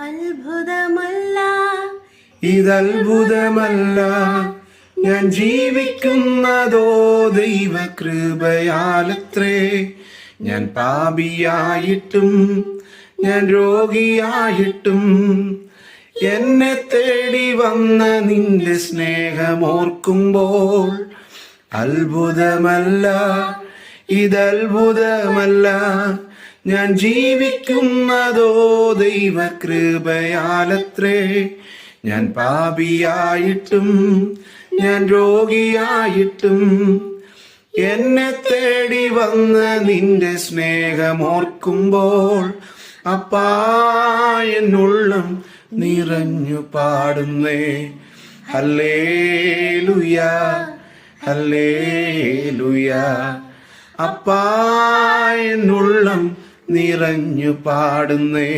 അത്ഭുതമല്ല. ഇതത്ഭുതമല്ല. ഞാൻ ജീവിക്കുന്നതോ ദൈവകൃപയാലത്രേ. ഞാൻ പാപിയായിട്ടും ഞാൻ രോഗിയായിട്ടും എന്നെ തേടി വന്ന നിന്റെ സ്നേഹമോർക്കുമ്പോൾ അത്ഭുതമല്ല ഇതത്ഭുതമല്ല. ഞാൻ ജീവിക്കുന്നതോ ദൈവകൃപയാലത്രേ. ഞാൻ പാപിയായിട്ടും ഞാൻ രോഗിയായിട്ടും എന്നെ തേടി വന്ന നിന്റെ സ്നേഹമോർക്കുമ്പോൾ അപ്പാ എന്നുള്ളം നിറഞ്ഞു പാടുന്നേ. Hallelujah hallelujah. അപ്പാ നിറഞ്ഞു പാടുന്നേ